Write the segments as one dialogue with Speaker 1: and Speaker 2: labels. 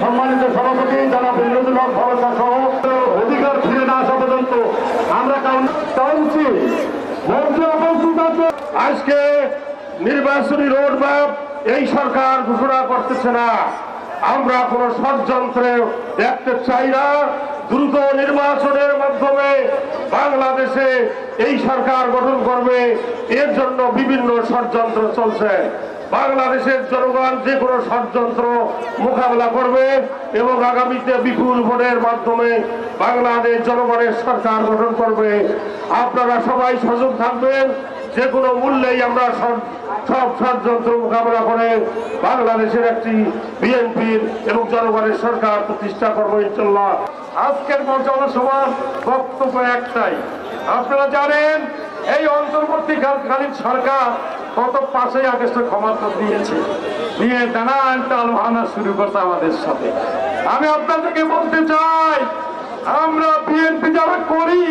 Speaker 1: সম্মানিত সভাপতি জনাব ইন্দ্রজুলক ভরসা সহ অধিকার ফিরে না আসা পর্যন্ত আমরা কাউন্সিল আজকে নির্বাচনী রোডম্যাপ এই সরকার ঘোষণা করতেছে না। আমরা কোন ষড়যন্ত্রে দেখতে চাই না। দ্রুত নির্বাচনের মাধ্যমে বাংলাদেশে এই সরকার গঠন করবে। এর জন্য বিভিন্ন ষড়যন্ত্র চলছে। বাংলাদেশের জনগণ যে কোনো ষড়যন্ত্র মোকাবেলা করবে এবং আগামীতে বিপুল ভোটের মাধ্যমে বাংলাদেশ জনগণের সরকার গঠন করবে। আপনারা সবাই সজাগ থাকবেন। যে কোনো মূল্যেই আমরা সব- ষড়যন্ত্র মোকাবেলা করে বাংলাদেশের একটি বিএনপির এবং জনগণের সরকার প্রতিষ্ঠা করব ইনশাল্লাহ আজকের জনসভার বক্তব্য একটাই। আপনারা জানেন, এই অন্তর্বর্তীকালীন সরকার গত পাঁচই আগস্টে ক্ষমতা দিয়েছে। নিয়ে নানান টালভানা শুরু করছে আমাদের সাথে। আমি আপনাদেরকে বলতে চাই, আমরা বিএনপি যারা করি,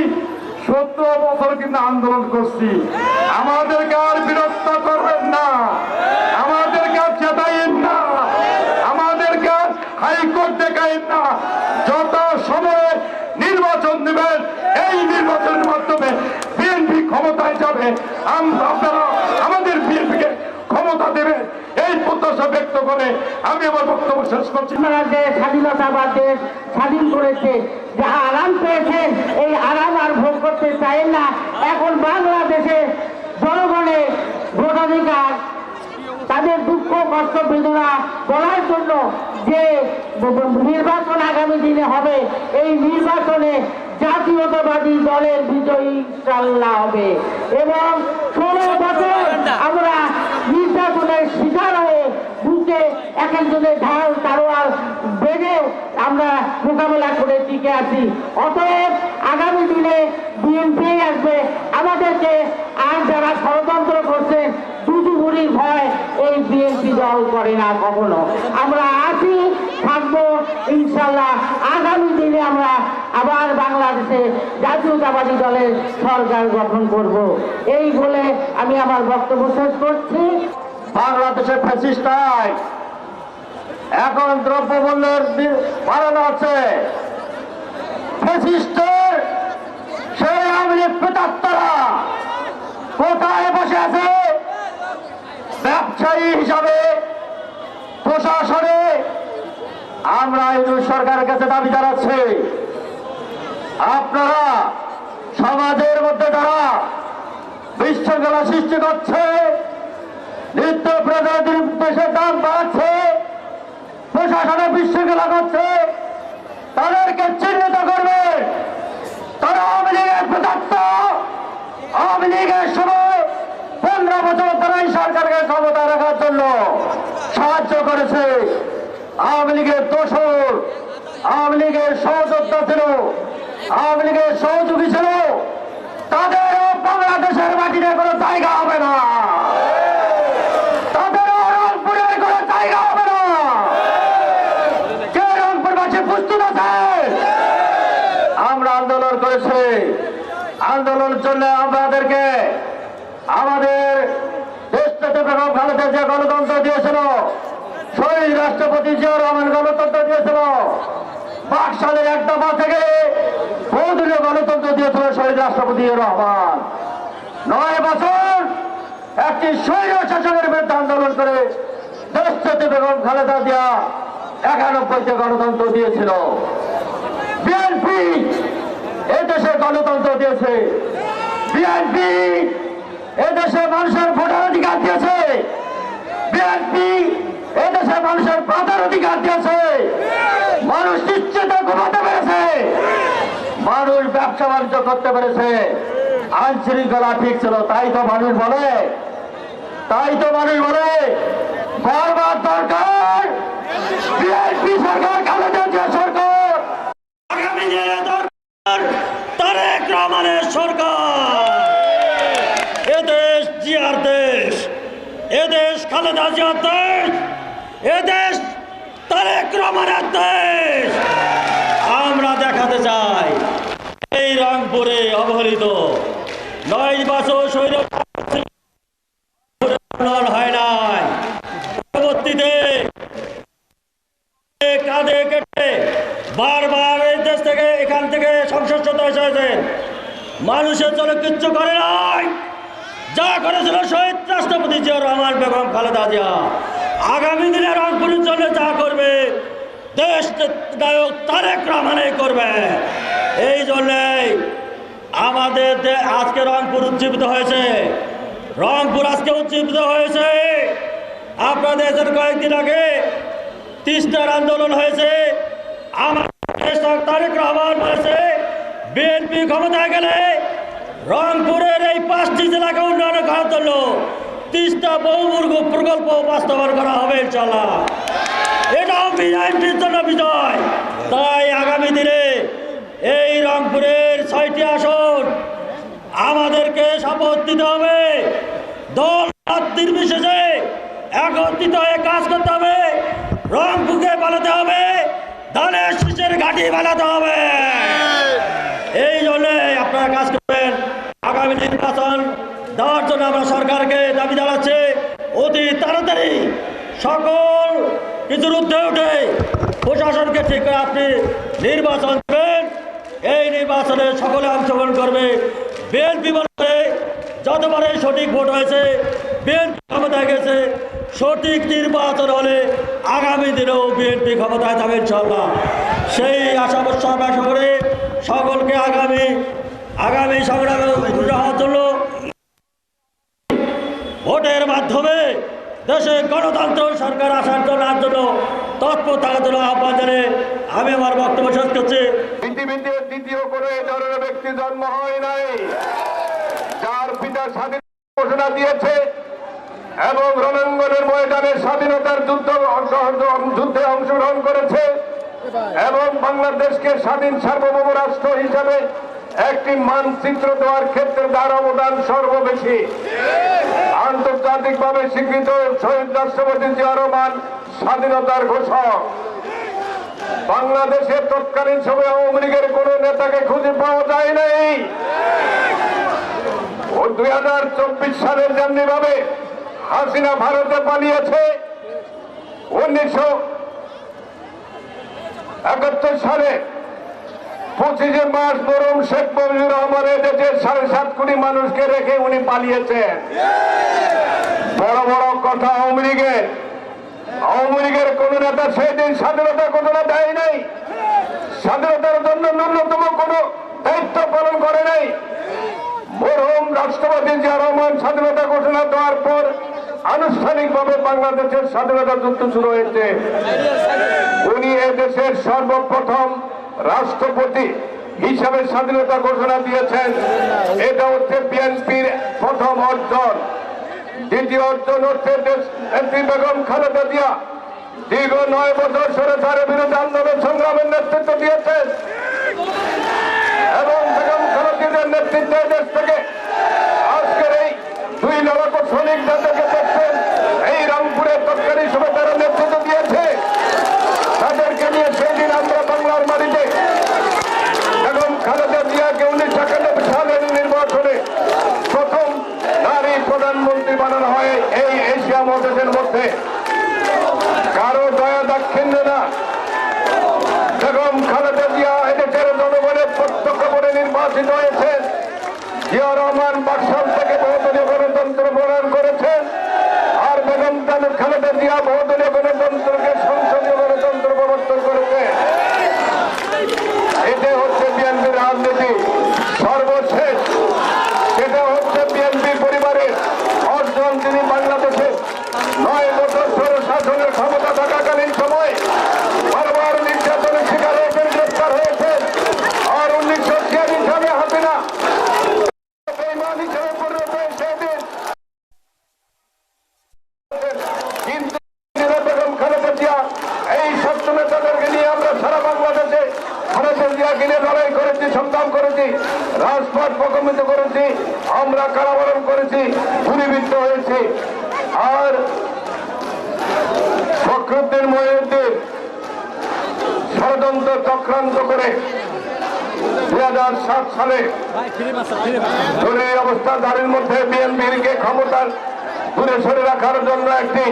Speaker 1: সত্তর বছর কিন্তু আন্দোলন করছি। আমাদেরকে আর বিরক্ত করবেন না। আমাদেরকে আর চেতাইন না। আমাদেরকে আর হাইকোর্ট দেখাইন না। যত সময়ে নির্বাচন দেবেন, এই নির্বাচনের মাধ্যমে বিএনপি ক্ষমতায় যাবে। আমরা আপনারা দেবেন এই প্রত্যাশা ব্যক্ত করে আমি আমার বক্তব্য শেষ করছি।
Speaker 2: আপনারা স্বাধীনতাবাদ দেশ স্বাধীন করেছে। যা আরাম পেয়েছেন এই আরাম আর ভোগ করতে চায় না। এখন বাংলাদেশে জনগণের ভোটাধিকার, তাদের দুঃখ, কষ্ট, বেদনা বলার জন্য যে নির্বাচন আগামী দিনে হবে, এই নির্বাচনে জাতীয়তাবাদী দলের বিজয়ী ইনশাল্লাহ হবে। এবং ষোলো বছর আমরা নির্যাতনের শিকার হয়ে বুকে এক একজনের ঢাল তারোয়াল বেঁধে আমরা মোকাবেলা করে টিকে আছি। অতএব আগামী দিনে বিএনপি আসবে। আমাদেরকে আর যারা ষড়যন্ত্র করছে দুজুগুড়ির ভয় এই বিএনপি দল করে না কখনো। আমরা আছি, থাকব, ইনশাল্লাহ। আগামী দিনে আমরা আবার বাংলাদেশে জাতীয়তাবাদী দলের সরকার গঠন করব। এই বলে আমি আমার বক্তব্য শেষ করছি।
Speaker 1: বাংলাদেশের ফ্যাসিস্টাই এখন দ্রব্যমূল্যের বাড়ানো আছে সেই কোথায় বসে আছে? ব্যবসায়ী হিসাবে, প্রশাসনে। আমরা ইউনুস সরকারের কাছে দাবি জানাচ্ছি। আপনারা সমাজের মধ্যে যারা বিশৃঙ্খলা সৃষ্টি করছে নিত্য প্রজাতির দেশের দাম বাড়ছে, প্রশাসনে বিশৃঙ্খলা করছে, তাদেরকে চিহ্নিত করবে। তারা আওয়ামী লীগের প্রদত্ত আওয়ামী লীগের সময় পনেরো বছর ধরে এই সরকারকে ক্ষমতা রাখার জন্য সাহায্য করেছে। আওয়ামী লীগের দোষর, আওয়ামী লীগের সহযোদ্ধা ছিল, আওয়ামী লীগের সহযোগী ছিল। তাদেরও বাংলাদেশের মাটিতে কোনো জায়গা হবে না তাদের রংপুরের কোনো জায়গা হবে না কে রংপুরবাসী প্রস্তুত আছে আমরা আন্দোলন করেছি আন্দোলনের জন্য আমাদেরকে আমাদের দেশটাতে যে গণতন্ত্র দিয়েছিল। শহীদ রাষ্ট্রপতি জিয়া রহমান গণতন্ত্র দিয়েছিল। বাকশালের এক দফা থেকে বহুদলীয় গণতন্ত্র দিয়েছিল শহীদ রাষ্ট্রপতি রহমান। নয় বছর একটি স্বৈর শাসনের বিরুদ্ধে আন্দোলন করে দেশটাতে বেগম খালেদা জিয়া একানব্বইতে গণতন্ত্র দিয়েছিল। বিএনপি এদেশে গণতন্ত্র দিয়েছে। বিএনপি এদেশে মানুষের ভোটার অধিকার দিয়েছে। বিএনপি এদেশে মানুষের অধিকার দিয়েছে। মানুষ ঘুমাতে পেরেছে। মানুষ ব্যবসা বাণিজ্য করতে পেরেছে। আইন শৃঙ্খলা ঠিক ছিল, তাই তো মানুষ বলে। তাই তো মানুষ বলে বারবার দরকার। বিএনপি সরকার খালেদা সরকার।
Speaker 3: আগামী দরকার, তারেক রহমানের সরকার। খালেদা জিয়ার দেশ, এ দেশ তারেক রহমানের দেশ। আমরা দেখাতে চাই, এই রংপুরে অবহেলিত, নয় বছর শৈল হয় নাই। পরবর্তীতে কাঁধে কেটে বারবার এই দেশ থেকে এখান থেকে সংসদ সদস্য হয়েছেন। মানুষের জন্য কিচ্ছু করে নাই। যা করেছিল শহীদ রাষ্ট্রপতি জিয়া রহমান বেগম খালেদা জিয়া। আগামী দিনে রংপুরের জন্য যা করবে, দেশ নায়ক তারেক রহমানই করবে। এই জন্যেই আমাদের আজকে রংপুর উজ্জীবিত হয়েছে। রংপুর আজকে উজ্জীবিত হয়েছে। আপনারা দেখেছেন কয়েকদিন আগে তিস্তার আন্দোলন হয়েছে। আমার তারেক রহমান বলেছে, বিএনপি ক্ষমতায় গেলে রংপুরের এই পাঁচটি জেলাকে উন্নয়ন করার জন্য তিস্তা বহুমুর্গ প্রকল্প বাস্তবায়ন করা হবে ইনশাল্লাহ এটাও বিজয়টির জন্য বিজয়। তাই আগামী দিনে এই রংপুরের ছয়টি আসন আমাদেরকে শপথ দিতে হবে। দল নির্বিশেষে একত্রিত হয়ে কাজ করতে হবে। রংপুরকে বানাতে হবে। ধানের শীষের ঘাঁটি বানাতে হবে। এই জন্যে আপনারা কাজ করবেন। আগামী নির্বাচন দেওয়ার জন্য আমরা সরকারকে দাবি জানাচ্ছি, অতি তাড়াতাড়ি সকল কিছুর ঊর্ধ্বে উঠে প্রশাসনকে ঠিক করে আপনি নির্বাচন দেবেন। এই নির্বাচনে সকলে অংশগ্রহণ করবে। বিএনপি বলবে যতবারে সঠিক ভোট হয়েছে, বিএনপি ক্ষমতায় গেছে, সঠিক নির্বাচন হলে আগামী দিনেও বিএনপি ক্ষমতায় যাবে ইনশাল্লাহ সেই আশা প্রত্যাশা করে সকলকে আগামী আগামী সংগ্রামে দেশে গণতন্ত্র সরকার আসার জন্য আর জন্য তৎপর থাকার জন্য আহ্বান জানিয়ে আমি আমার বক্তব্য শেষ করছি।
Speaker 4: দ্বিতীয় এ ধরনের ব্যক্তি জন্ম হয় নাই। যার পিতা স্বাধীন ঘোষণা দিয়েছে এবং রণাঙ্গনের ময়দানে স্বাধীনতার যুদ্ধ যুদ্ধে অংশগ্রহণ করেছে এবং বাংলাদেশকে স্বাধীন সার্বভৌম রাষ্ট্র হিসাবে একটি মানচিত্র দেওয়ার ক্ষেত্রে তার অবদান সর্ববেশী। আন্তর্জাতিকভাবে স্বীকৃত শহীদ রাষ্ট্রপতি জিয়া রহমান স্বাধীনতার ঘোষক। বাংলাদেশের তৎকালীন সময় আওয়ামী লীগের কোন নেতাকে খুঁজে পাওয়া যায় নাই। ও দুই হাজার চব্বিশ সালের যেমনি ভাবে হাসিনা ভারতে পালিয়েছে, উনিশশো একাত্তর সালে পঁচিশে মার্চ বরং শেখ মুজিবুর রহমানের দেশের সাড়ে সাত কোটি মানুষকে রেখে উনি পালিয়েছেন। বড় বড় কথা, আওয়ামী লীগের। আওয়ামী লীগের কোন নেতা সেদিন স্বাধীনতা ঘোষণা দেয় নাই। স্বাধীনতার জন্য ন্যূনতম কোন দায়িত্ব পালন করে নাই। মরহুম রাষ্ট্রপতি জিয়া রহমান স্বাধীনতা ঘোষণা দেওয়ার পর আনুষ্ঠানিকভাবে বাংলাদেশের স্বাধীনতা যুদ্ধ শুরু হয়েছে। উনি দেশের সর্বপ্রথম রাষ্ট্রপতি হিসাবে স্বাধীনতা ঘোষণা দিয়েছেন। এটা হচ্ছে বিএনপির প্রথম অর্জন। দ্বিতীয় অর্জন হচ্ছে নেত্রী বেগম খালেদা জিয়া। দীর্ঘ নয় বছর সরকারের বিরুদ্ধে আন্দোলন সংগ্রামের নেতৃত্ব দিয়েছেন। এবং বেগম খালেদার নেতৃত্বে দেশ থেকে আজকের এই দুই লক্ষ সৈনিক যাদেরকে দেখছেন। এই রামপুরের তৎকালীন সময় তারা নেতৃত্ব দিয়েছে তাদেরকে নিয়ে সেই দিন আমরা বাংলার মাটিতে বেগম খালেদা জিয়াকে উনিশশো একানব্বই সালের নির্বাচনে প্রথম নারী প্রধানমন্ত্রী বানানো হয় এই এশিয়া মহাদেশের মধ্যে। কারও দয়া দাক্ষিণ্য না। বেগম খালেদা জিয়া এদেশের জনগণের প্রত্যক্ষ করে নির্বাচিত হয়েছে। জিয়া রহমান বাকশাল থেকে বহুদলীয় গণতন্ত্র প্রণয়ন করেছেন আর বেগম খালেদ- জিয়া বহুদলীয় গণতন্ত্রকে সংসদীয় গণতন্ত্র প্রবর্তন করেছে এটা হচ্ছে বিএনপির রাজনীতি সর্বশেষ সেটা হচ্ছে বিএনপি পরিবারের অর্জন তিনি বাংলাদেশে নয় বছর ধরে শাসনের ক্ষমতা থাকাকালীন সময় বারবার নির্যাতনের শিকার হয়েছেন গ্রেপ্তার হয়েছেন আর উনিশশো ছিয়াশি সালে হাসিনা বেইমান হিসেবে পরিণত হয়ে সেদিন কিন্তু বেগম খালেদা জিয়া এই সত্য নেতাদেরকে নিয়ে আমরা সারা বাংলাদেশে খালেদা জিয়াকে নিয়ে লড়াই করেছি সংগ্রাম করেছি রাজপথ প্রকম্পিত করেছি আমরা কারাবরণ করেছি গুলিবিদ্ধ হয়েছি আর ফখরুদ্দিন মহিউদ্দিন ষড়যন্ত্র চক্রান্ত করে দুই হাজার সাত সালে জরুরি অবস্থা, দাঁড়ির মধ্যে বিএনপিকে ক্ষমতার দূরে সরে রাখার জন্য একটি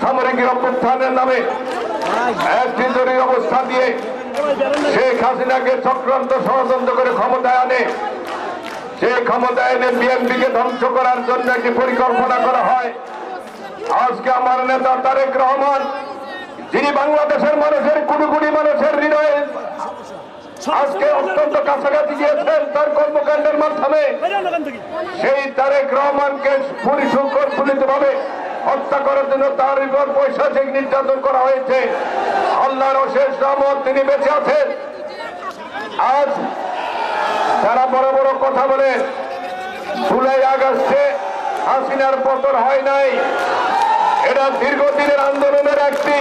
Speaker 4: সামরিক অভ্যুত্থানের নামে একটি জরুরি অবস্থা দিয়ে শেখ হাসিনাকে চক্রান্ত ষড়যন্ত্র করে ক্ষমতায় আনে। সেই ক্ষমতায় এনে বিএনপিকে ধ্বংস করার জন্য একটি পরিকল্পনা করা হয়। আজকে আমার নেতা তারেক রহমান, যিনি বাংলাদেশের মানুষের কোটি কোটি মানুষের হৃদয়ে আজকে অত্যন্ত কাছাকাছি গিয়েছেন তার কর্মকাণ্ডের মাধ্যমে। সেই তারেক রহমানকে পরিশুদ্ধ ভাবে হত্যা করার জন্য তার উপর পৈশাচিক নির্যাতন করা হয়েছে। আল্লাহর অশেষ রহমত তিনি বেঁচে আছেন। আজ তারা বড় বড় কথা বলে, জুলাই আগস্টে হাসিনার পতন হয় নাই। এটা দীর্ঘদিনের আন্দোলনের একটি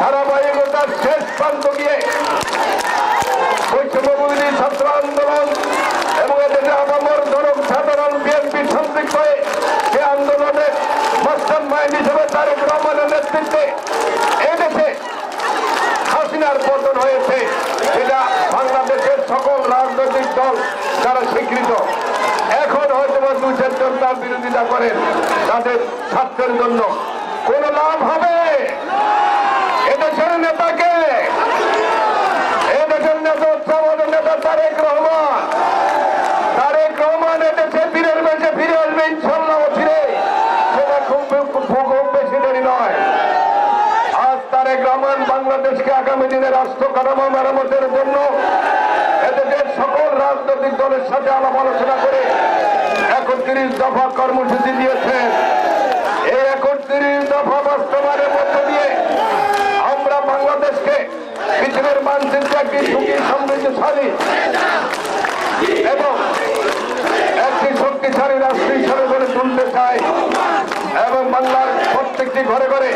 Speaker 4: ধারাবাহিকতার শেষ প্রান্ত গিয়ে বৈষম্যবিরোধী ছাত্র আন্দোলন এবং এদেশে আবামর জনক সাধারণ বিএনপি সম্পৃক্ত হয়ে সে আন্দোলনের মাস্টার মাইন্ড হিসেবে তারেক রহমানের নেতৃত্বে এদেশে হাসিনার পতন হয়েছে, সেটা বাংলাদেশের সকল রাজনৈতিক দল যারা স্বীকৃত। এখন হয়তো দু চারজন তার বিরোধিতা করেন, তাদের স্বার্থের জন্য। কোন লাভ হবে? এদেশের নেতাকে হচ্ছে আমাদের নেতা তারেক রহমান। তারেক রহমান এদেশে নয়। আজ তারেক রহমান বাংলাদেশকে আগামী দিনে রাষ্ট্র কাঠামো মেরামতের জন্য এদেশের সকল রাজনৈতিক দলের সাথে আলাপ আলোচনা করে একত্রিশ দফা কর্মসূচি দিয়েছেন। এই একত্রিশ দফা বাস্তবায়নের মধ্য দিয়ে পৃথিবীর মানচিত্রে একটি সুখী সমৃদ্ধশালী। এবং একটি শক্তিশালী রাষ্ট্র হিসাবে গড়ে তুলতে চাই এবং বাংলার প্রত্যেকটি ঘরে ঘরে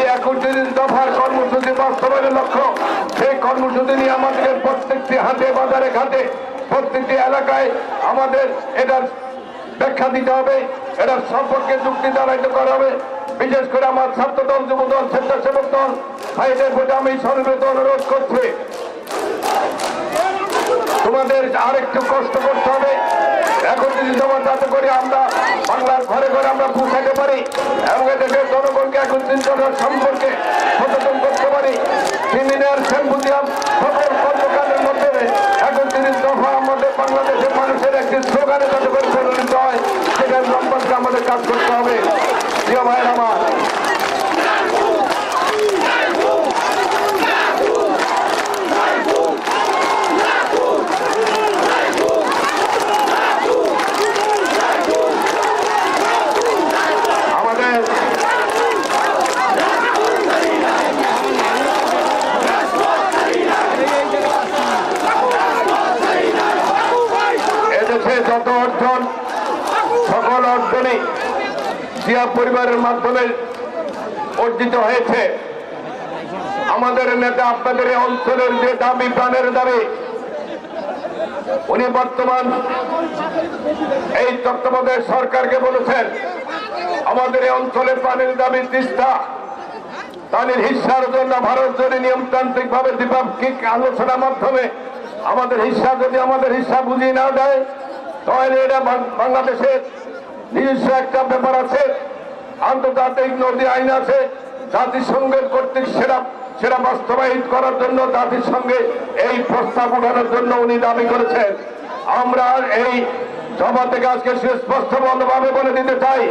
Speaker 4: এই একত্রিশ দফার কর্মসূচি বাস্তবায়নের লক্ষ্য। সেই কর্মসূচি নিয়ে আমাদের প্রত্যেকটি হাটে, বাজারে, ঘাটে, প্রত্যেকটি এলাকায় আমাদের এটার ব্যাখ্যা দিতে হবে, এটার সম্পর্কে যুক্তি দাঁড়াইত করা হবে। বিশেষ করে আমার ছাত্র দল যুব স্বেচ্ছাসেবক দল ভাইদের প্রতি আমি সর্বত অনুরোধ করছি। তোমাদের আরেকটু কষ্ট করতে হবে। এখন যদি তোমার যাতে করে আমরা বাংলার ঘরে ঘরে আমরা পৌঁছাতে পারি এবং এদেশের জনগণকে একত্রিত করার সম্পর্কে সচেতন করতে পারি ক্রিমিনাল সেম্পুজিয়াম সকল কর্মকাণ্ডের মধ্যে এখন একত্রিশ দফা আমাদের বাংলাদেশের মানুষের একটি স্লোগানে যাতে করে পরিণত হয়, সেটার সম্পর্কে আমাদের কাজ করতে হবে প্রিয় ভাইয়ের আমার আমাদের এদেশে যত অর্জন সকল অর্জনই জিয়া পরিবারের মাধ্যমে অর্জিত হয়েছে। আমাদের নেতা আপনাদের অঞ্চলের যে দাবি, প্রাণের দাবি, উনি বর্তমান এই তত্ত্বাবধায়ক সরকারকে বলেছেন, আমাদের এই অঞ্চলের পানির দাবি তিস্তা। পানির হিস্সার জন্য ভারত যদি নিয়মতান্ত্রিক ভাবে দ্বিপাক্ষিক আলোচনার মাধ্যমে আমাদের হিস্সা যদি আমাদের হিস্সা বুঝিয়ে না দেয়, তাহলে এটা বাংলাদেশের নিজস্ব একটা ব্যাপার আছে, আন্তর্জাতিক নদী আইন আছে, জাতিসংঘের কর্তৃক সেরা সেটা বাস্তবায়িত করার জন্য জাতিসংঘে এই প্রস্তাব উঠানোর জন্য উনি দাবি করেছেন। আমরা এই সভা থেকে আজকে সুস্পষ্ট ভাবে বলে দিতে চাই,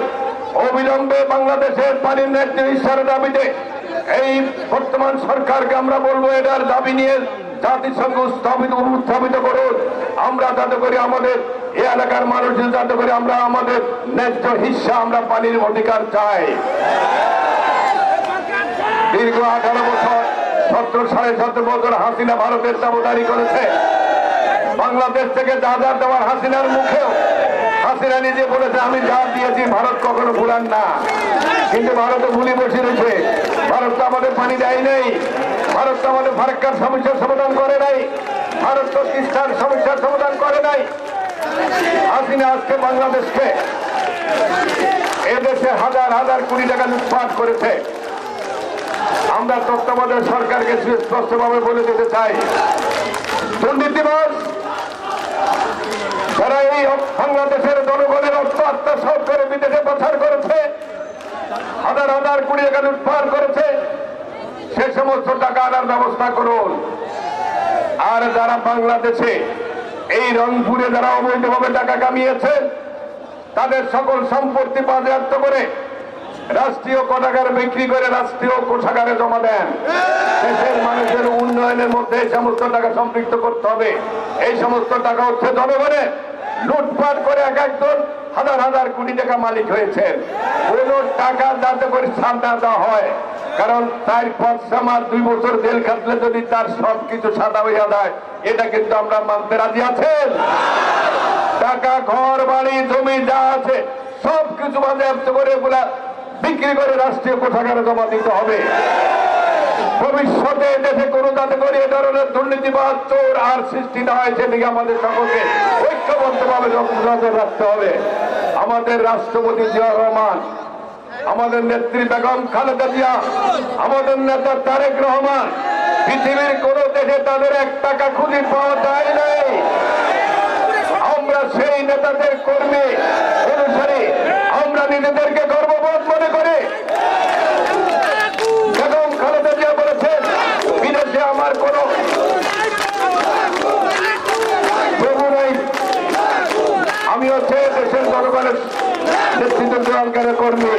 Speaker 4: অবিলম্বে বাংলাদেশের পানির ন্যায্য হিসার দাবিতে এই বর্তমান সরকারকে আমরা বলব এটার দাবি নিয়ে জাতিসংঘ স্থাপিত, উত্থাপিত করুন। আমরা যাতে করে আমাদের এই এলাকার মানুষ যাতে করে আমরা আমাদের ন্যায্য হিস্সা আমরা পানির অধিকার চাই। দীর্ঘ আঠারো বছর সতেরো সাড়ে সতেরো বছর হাসিনা ভারতের দাবদারি করেছে। বাংলাদেশ থেকে যা যা দেওয়ার হাসিনার মুখেও, হাসিনা নিজে বলেছে, আমি যা দিয়েছি, ভারত কখনো ভুলান না। কিন্তু ভারতে ভুলি বসে রয়েছে। ভারত তো আমাদের পানি দেয় নেই। ভারত তো আমাদের ফারাক্কার সমস্যার সমাধান করে নাই। ভারত তো তিস্তার সমস্যার সমাধান করে নাই। হাসিনা আজকে বাংলাদেশকে এদেশে হাজার হাজার কোটি টাকা লুটপাট করেছে। আমরা তত্ত্বাবধায়ক সরকারকে সুস্পষ্টভাবে বলে দিতে চাই দুর্নীতিবাজ যারা এই বাংলাদেশের জনগণের অর্থ আত্মসাত করে বিদেশে পাচার করেছে, হাজার হাজার কোটি টাকা লুটপাট করেছে, সে সমস্ত টাকা আনার ব্যবস্থা করুন। আর যারা বাংলাদেশে এই রংপুরে যারা অবৈধভাবে টাকা কামিয়েছে, তাদের সকল সম্পত্তি বাজেয়াপ্ত করে রাষ্ট্রীয় কোষাগারে বিক্রি করে রাষ্ট্রীয় কোষাগারে জমা দেন। দেশের মানুষের উন্নয়নের মধ্যে এই সমস্ত টাকা সম্পৃক্ত করতে হবে। এই সমস্ত টাকা হচ্ছে জনগণের লুটপাট করে এক একজন হাজার হাজার কোটি টাকা মালিক হয়েছেন। কোন টাকা যাতে করে ছাড় না দেওয়া হয় কারণ তার মাস দুই বছর জেল খাটলে যদি তার সব কিছু সাদা হইয়া দেয় এটা কিন্তু আমরা মানতে রাজি আছেন? টাকা, ঘর, বাড়ি, জমি যা আছে সব কিছু বাজেয়াপ্ত করে এগুলা বিক্রি করে রাষ্ট্রীয় কোষাগারে জমা দিতে হবে। ভবিষ্যতে দেশে কোনো যাতে করে এ ধরনের দুর্নীতিবাদ, চোর, আর সৃষ্টি না হয় সেদিকে আমাদের সকলকে ঐক্যবদ্ধভাবে নজর রাখতে হবে। আমাদের রাষ্ট্রপতি জিয়া রহমান আমাদের নেত্রী বেগম খালেদা জিয়া, আমাদের নেতা তারেক রহমান, পৃথিবীর কোন দেশে তাদের এক টাকা খুঁজে পাওয়া যায় নাই। আমরা সেই নেতাদের কর্মী, অনুসারে, আমরা নিজেদেরকে গর্ববোধ মনে করি বেগম খালেদা জিয়া বলেছেন বিদেশে আমার কোনো প্রভু নেই আমি হচ্ছে দেশের জনগণের নেতৃত্ব গ্রহণকারী কর্মী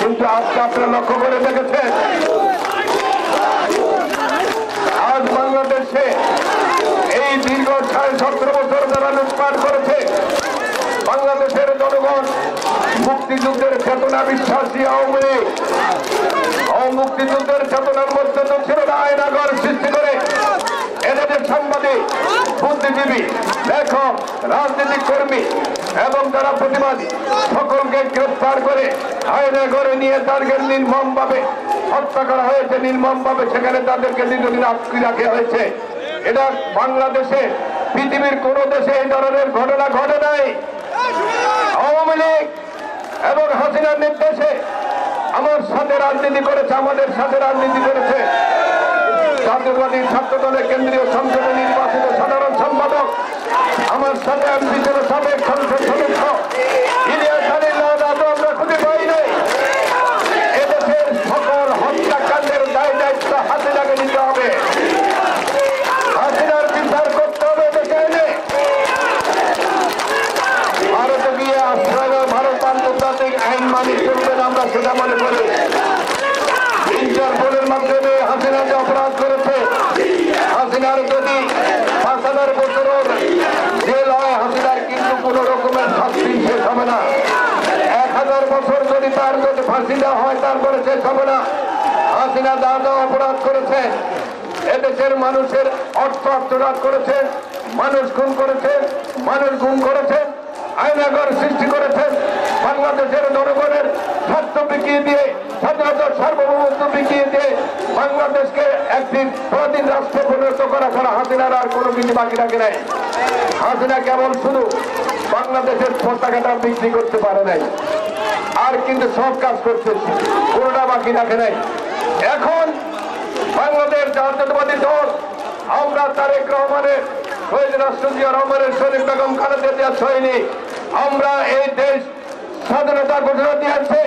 Speaker 4: কিন্তু আজকে আপনারা লক্ষ্য করে দেখেছেন। আজ বাংলাদেশে এই দীর্ঘ সাড়ে সতেরো বছর যারা লুটপাট করেছে, বাংলাদেশের জনগণ মুক্তিযুদ্ধের চেতনা বিশ্বাসী আওয়ামী লীগ। মুক্তিযুদ্ধের চেতনার মধ্যে দক্ষিণ আয়নাগর সৃষ্টি করে। এদেশের সাংবাদিক, বুদ্ধিজীবী, লেখক, রাজনৈতিক কর্মী এবং যারা প্রতিবাদী, সকলকে গ্রেফতার করে আয়নাগরে নিয়ে তাদেরকে নির্মম ভাবে হত্যা করা হয়েছে নির্মম ভাবে সেখানে তাদেরকে দীর্ঘদিন আটকে রাখা হয়েছে। এটা বাংলাদেশে, পৃথিবীর কোন দেশে এই ধরনের ঘটনা ঘটে নাই। আওয়ামী লীগ এবং হাসিনার নির্দেশে আমার সাথে রাজনীতি করেছে, আমাদের সাথে রাজনীতি করেছে। জাতীয়বাদী ছাত্র দলের কেন্দ্রীয় সংসদে নির্বাচিত সাধারণ সম্পাদক আমার সাথে আমি বিচারের সাবেক সংসদ সদস্য ইলিয়াস আলী লাদাও আমরা খুঁজে পাই নাই এদেশের সকল হত্যাকাণ্ডের দায় দায়িত্ব হাসিনাকে নিতে হবে হাসিনার বিচার করতে হবে এদেশে এনে ভারতে গিয়ে আশ্রয় নেওয়া ভারত আন্তর্জাতিক আইন মানি চলবেন আমরা সেটা মনে করি ইন্টারপোলের মাধ্যমে হাসিনা যে অপরাধ করেছে হাসিনার যদি পাঁচ হাজার বছরের জেল হয় হাসিনার কিন্তু কোন রকমের শাস্তি শেষ হবে না এক হাজার বছর যদি তার যদি ফাঁসি দেওয়া হয়, তারপরে শেষ হবে না হাসিনা যা অপরাধ করেছে। এদেশের মানুষের অর্থ আত্মরাত করেছে। মানুষ খুন করেছে। মানুষ গুম করেছে। আইনাগর সৃষ্টি করেছেন বাংলাদেশের জনগণের স্বার্থ বিকিয়ে দিয়ে স্বাধীনতা সার্বভৌমত্ব বিকিয়ে দিয়ে বাংলাদেশকে একদিন স্বাধীন রাষ্ট্রে পরিণত করা ছাড়া হাসিনার আর কোনো কিছু বাকি রাখে নাই। হাসিনা কেবল শুধু বাংলাদেশের পতাকাটা বিক্রি করতে পারে নাই। আর কিন্তু সব কাজ করছে। কোনোটা বাকি রাখে নাই। এখন বাংলাদেশ জাতীয়তাবাদী দল, আমরা তারেক রহমানের, শহীদ রাষ্ট্রপতি রহমানের শরীফ বেগম খালেদা জিয়া সৈনিক। আমরা এই দেশ স্বাধীনতা ঘোষণা দিয়েছে।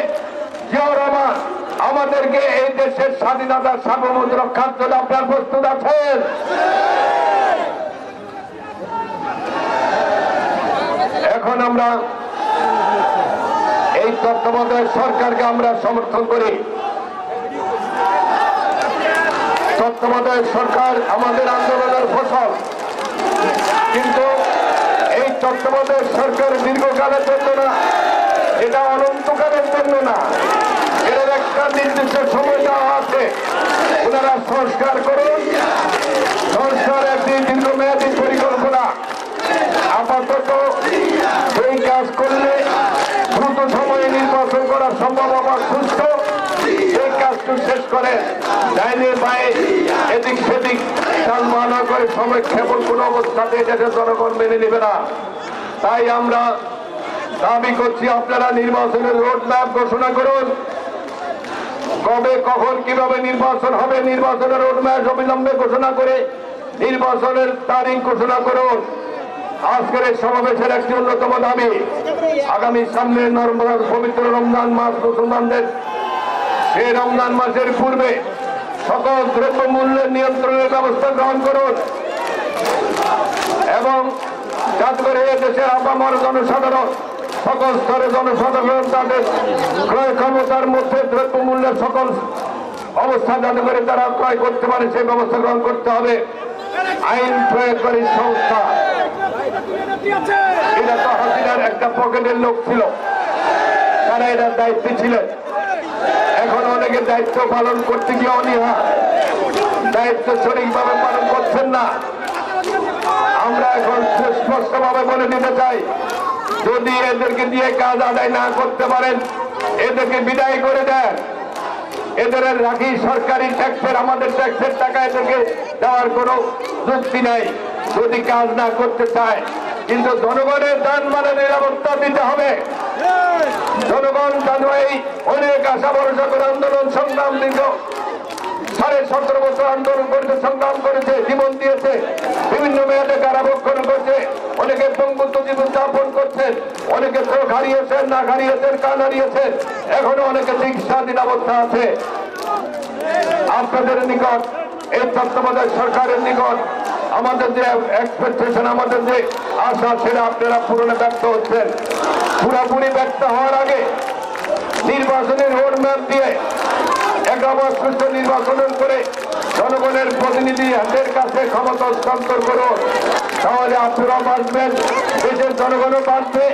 Speaker 4: জিয়াউর রহমান, আমাদেরকে এই দেশের স্বাধীনতা সার্বভৌমত্ব রক্ষার জন্য আপনার প্রস্তুত আছেন। এখন আমরা এই তত্ত্বাবধায়ক সরকারকে আমরা সমর্থন করি। তত্ত্বাবধায়ক সরকার আমাদের আন্দোলনের ফসল। কিন্তু এই তত্ত্বাবধায়ক সরকার দীর্ঘকালের জন্য না, এটা অনন্তকালের জন্য না। এর একটা নির্দিষ্ট সময় দেওয়া আছে। ওনারা সংস্কার করুন। সংস্কার একটি দীর্ঘমেয়াদী পরিকল্পনা আপাতত এই কাজ করলে দ্রুত সময়ে নির্বাচন করা সম্ভব আবার সুস্থ এই কাজটি শেষ করে ডাইনে বায়ে এদিক সেদিক সম্মাননা করে সময় ক্ষেপণ কোন অবস্থাতে দেশের জনগণ মেনে নেবে না। তাই আমরা দাবি করছি, আপনারা নির্বাচনের রোড ম্যাপ ঘোষণা করুন। কবে, কখন, কীভাবে নির্বাচন হবে, নির্বাচনের রোড ম্যাপ অবিলম্বে ঘোষণা করে নির্বাচনের তারিখ ঘোষণা করুন। আজকের সমাবেশের একটি অন্যতম দাবি আগামী সামনে নর্মদা পবিত্র রমজান মাস মুসলমানদের সেই রমজান মাসের পূর্বে সকল দ্রব্য মূল্যের নিয়ন্ত্রণের ব্যবস্থা গ্রহণ করুন। এবং যাতে করে দেশের আপামর জনসাধারণ, সকল স্তরে জনসাধারণ তাদের ক্রয় ক্ষমতার মধ্যে দ্রব্যমূল্যের সকল অবস্থা যাতে করে তারা ক্রয় করতে পারে, সেই ব্যবস্থা গ্রহণ করতে হবে। আইন প্রয়োগকারী সংস্থা এটা তো একটা পকেটের লোক ছিল। তারা এটার দায়িত্বে ছিলেন। এখন অনেকে দায়িত্ব পালন করতে গিয়ে অনীহা। দায়িত্ব সঠিকভাবে পালন করছেন না। আমরা এখন স্পষ্টভাবে বলে দিতে চাই, যদি এদেরকে দিয়ে কাজ আদায় না করতে পারেন, এদেরকে বিদায় করে দেন। এদের রাখি সরকারি ট্যাক্সের, আমাদের ট্যাক্সের টাকা এদেরকে দেওয়ার কোনো যুক্তি নাই। যদি কাজ না করতে চায় কিন্তু জনগণের দান মানে নিরাপত্তা দিতে হবে। জনগণ জানো এই অনেক আশা ভরসা করে আন্দোলন সংগ্রাম দীর্ঘ সাড়ে সতেরো বছর আন্দোলন করেছে সংগ্রাম করেছে, জীবন দিয়েছে। বিভিন্ন মেয়াদে কারাভক্ষণ করছে। অনেকে পঙ্গুত্ব জীবন যাপন করছেন। অনেকে চোখ হারিয়েছেন না হারিয়েছেন, কান হারিয়েছেন। এখনও অনেকে চিকিৎসাধীন অবস্থা আছে। আপনাদের নিকট, এই তত্ত্বাবধায়ক সরকারের নিকট আমাদের যে এক্সপেকটেশন আমাদের যে আশা, সেটা আপনারা পূরণে ব্যর্থ হচ্ছেন। পুরোপুরি ব্যর্থ হওয়ার আগে নির্বাচনের রোড ম্যাপ দিয়ে একাবার নির্বাচন করে জনগণের প্রতিনিধি হাতের কাছে ক্ষমতা হস্তান্তর করুন। তাহলে আপনারা বাঁচবেন দেশের জনগণও বাঁচবে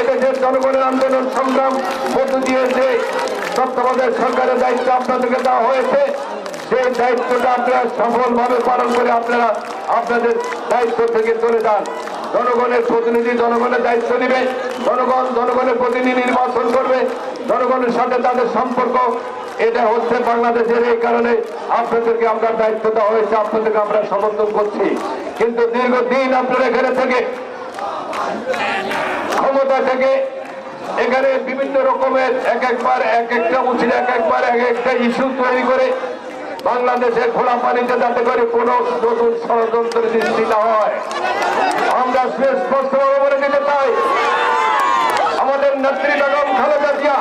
Speaker 4: এদেশের জনগণের আন্দোলন সংগ্রাম মধ্য দিয়ে যে তত্ত্বাবধায়ক সরকারের দায়িত্ব আপনাদেরকে দেওয়া হয়েছে। সেই দায়িত্বটা আপনারা সফলভাবে পালন করে আপনারা আপনাদের দায়িত্ব থেকে চলে যান। জনগণের প্রতিনিধি জনগণের দায়িত্ব নেবে। জনগণ জনগণের প্রতিনিধি নির্বাচন করবে। জনগণের সাথে তাদের সম্পর্ক, এটা হচ্ছে বাংলাদেশের এই কারণে আপনাদেরকে আমরা দায়িত্ব দেওয়া হয়েছে, আপনাদেরকে আমরা সমর্থন করছি। কিন্তু দীর্ঘদিন আপনারা এখানে থেকে ক্ষমতা থেকে এখানে বিভিন্ন রকমের এক একবার, এক একটা উচিত এক একবার, এক একটা ইস্যু তৈরি করে বাংলাদেশে খোলা পানিতে যাতে করে কোনো নতুন ষড়যন্ত্রের সৃষ্টি না হয়। আমরা স্পষ্টভাবে বলে দিতে চাই, আমাদের নেত্রী বেগম খালেদা জিয়া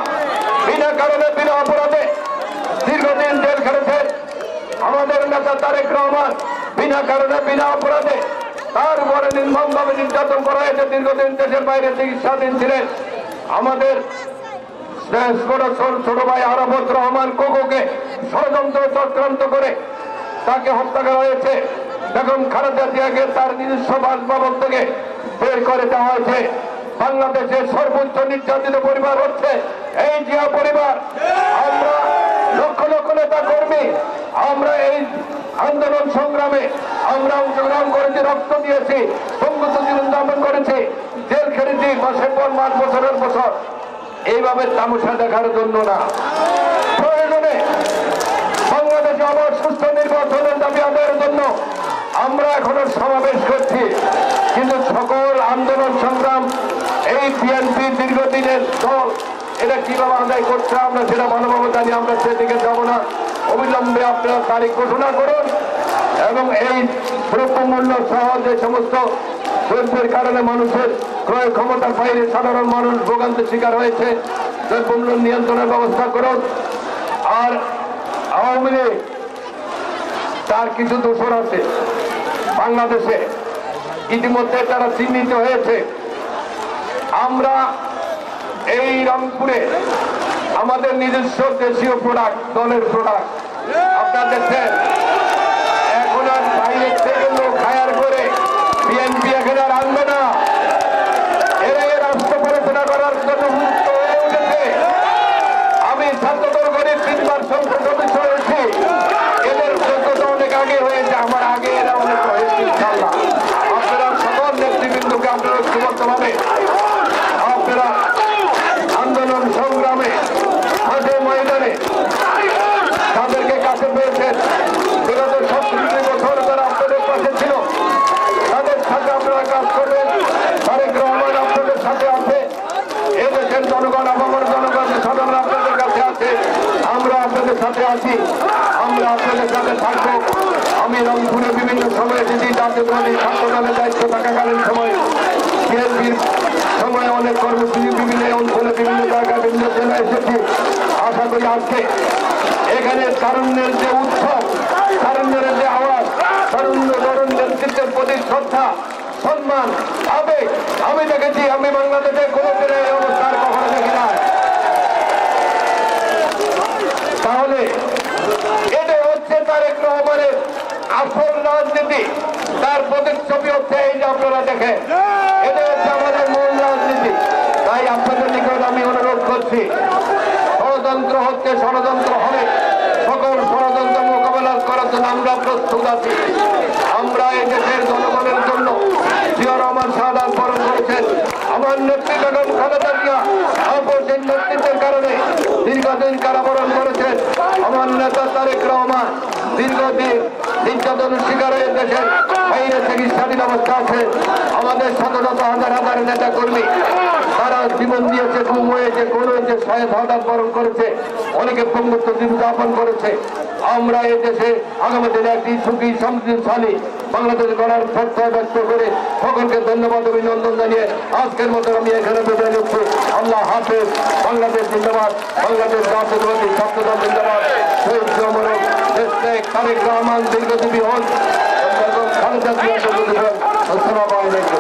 Speaker 4: বিনা কারণে বিনা অপরাধে দীর্ঘদিন জেল খেটেছেন আমাদের নেতা তারেক রহমান বিনা কারণে বিনা অপরাধে তার উপরে নির্মমভাবে নির্যাতন করা হয়েছে। দীর্ঘদিন দেশের বাইরে চিকিৎসাধীন ছিলেন। আমাদের ছোট ভাই আরাফত রহমান কোকোকে ষড়যন্ত্র চক্রান্ত করে তাকে হত্যা করা হয়েছে। বেগম খালেদা জিয়াকে তার নিজস্ব বাসভবন থেকে বের করে দেওয়া হয়েছে। বাংলাদেশের সর্বোচ্চ নির্যাতিত পরিবার হচ্ছে এই জিয়া পরিবার। আমরা লক্ষ লক্ষ নেতা কর্মী, আমরা এই আন্দোলন সংগ্রামে আমরা অংশগ্রহণ করেছি, রক্ত দিয়েছি সঙ্গত জীবন যাপন করেছি, জেল খেটেছি মাসের পর মাস, বছরের বছর। এইভাবে তামাশা দেখার জন্য না। প্রয়োজনে আবার সুস্থ নির্বাচনের দাবি আদায়ের জন্য আমরা এখনও সমাবেশ করছি। কিন্তু সকল আন্দোলন সংগ্রাম, এই বিএনপি দীর্ঘদিনের দল, এটা কীভাবে আদায় করছে আমরা সেটা ভালোভাবে জানি আমরা সেদিকে যাব না। অবিলম্বে আপনারা তারিখ ঘোষণা করুন এবং এই দ্রব্যমূল্য সহ যে সমস্ত দ্রব্যের কারণে মানুষের ক্রয় ক্ষমতার বাইরে সাধারণ মানুষ ভোগান্তির শিকার হয়েছে, দ্রব্যমূল্য নিয়ন্ত্রণের ব্যবস্থা করুন। আর আওয়ামী লীগ তার কিছু দোষর আছে। বাংলাদেশে ইতিমধ্যে তারা চিহ্নিত হয়েছে। আমরা এই রংপুরে আমাদের নিজস্ব দেশীয় প্রোডাক্ট দলের প্রোডাক্ট আপনার দেখছেন? এখন আর বাইরের থেকে লোক হায়ার করে বিএনপি এখানে আর আনবে না এরা এ রাষ্ট্র পরিচালনা করার জন্য মুক্ত হয়ে উঠেছে আমি ছাত্রদল করে তিনবার সংসদ সদস্য হয়েছি এদের যোগ্যতা অনেক আগে হয়েছে আমার আগে এরা অনেক হয়েছে ইনশাল্লাহ আপনারা সকল নেতৃবৃন্দকে আপনারা ঐক্যবদ্ধভাবে আপনারা আন্দোলন সংগ্রামে মাঠে ময়দানে তাদেরকে কাছে পেয়েছেন বিগত সত্তরটি বছর তারা আপনাদের পাশে ছিল তাদের সাথে আপনারা কাজ করবেন তারেক রহমান আপনাদের সাথে আছে এদেশের জনগণ আমার জনগণ সাধারণ আপনাদের কাছে আছে আমরা আপনাদের সাথে আছি। আমরা আপনাদের সাথে থাকব। আমি রংপুরে বিভিন্ন সময়ে যদি জাতীয় দলের ছাত্র দলের দায়িত্ব থাকাকালীন সময়, বিএনপির সময় অনেক কর্মসূচি বিভিন্ন অঞ্চলে, বিভিন্ন জায়গায়, বিভিন্ন জেলায় এসেছি। আশা করি আজকে এখানে তারুণ্যের যে উৎসব, তারুণ্যের যে আওয়াজ, তারুণ্য তরুণ নেতৃত্বের প্রতি শ্রদ্ধা, সম্মান, আবেগ, আমি দেখেছি আমি বাংলাদেশে কোনো দিনের অবস্থার কখনো তাহলে এটা হচ্ছে তারেক রহমানের আসল রাজনীতি। তার প্রতিচ্ছবি হচ্ছে এই যে আপনারা দেখেন। এটা হচ্ছে আমাদের মূল রাজনীতি। তাই আপনাদের নিকট আমি অনুরোধ করছি, ষড়যন্ত্র হচ্ছে ষড়যন্ত্র হবে। সকল ষড়যন্ত্র মোকাবেলা করার জন্য আমরা প্রস্তুত আছি। আমরা এই দেশের জনগণের জন্য জিয়া রহমান শাহাদ বরণ করেছেন। আমার নেতৃত্ব খালেদা জিয়া আপসের নেতৃত্বের কারণে দীর্ঘদিন কারাবরণ করেছেন আমার নেতা তারেক রহমান। দীর্ঘদিন নির্যাতনের শিকার হয়ে দেশের বাইরে থেকে স্বাধীন অবস্থা আছে। আমাদের শত শত হাজার হাজার নেতা কর্মী, তারা জীবন দিয়েছে, গুম হয়েছে কোন হয়েছে শয়েদ হঠাৎ বরণ করেছে, অনেকে পঙ্গুত্ব জীবনযাপন করেছে। আমরা এই দেশে আগামী দিনে একটি সুখী সমৃদ্ধশালী বাংলাদেশ গড়ার প্রত্যয় ব্যক্ত করে সকলকে ধন্যবাদ, অভিনন্দন জানিয়ে আজকের মতো আমি এখানে বিদায় নিচ্ছি। আল্লাহ হাফেজ। বাংলাদেশ জিন্দাবাদ। বাংলাদেশ জাতীয়তাবাদী ছাত্রদল জিন্দাবাদ। শহীদ জমরক দেশ তারেক রহমান, দীর্ঘজীবী হন। আসসালামু আলাইকুম।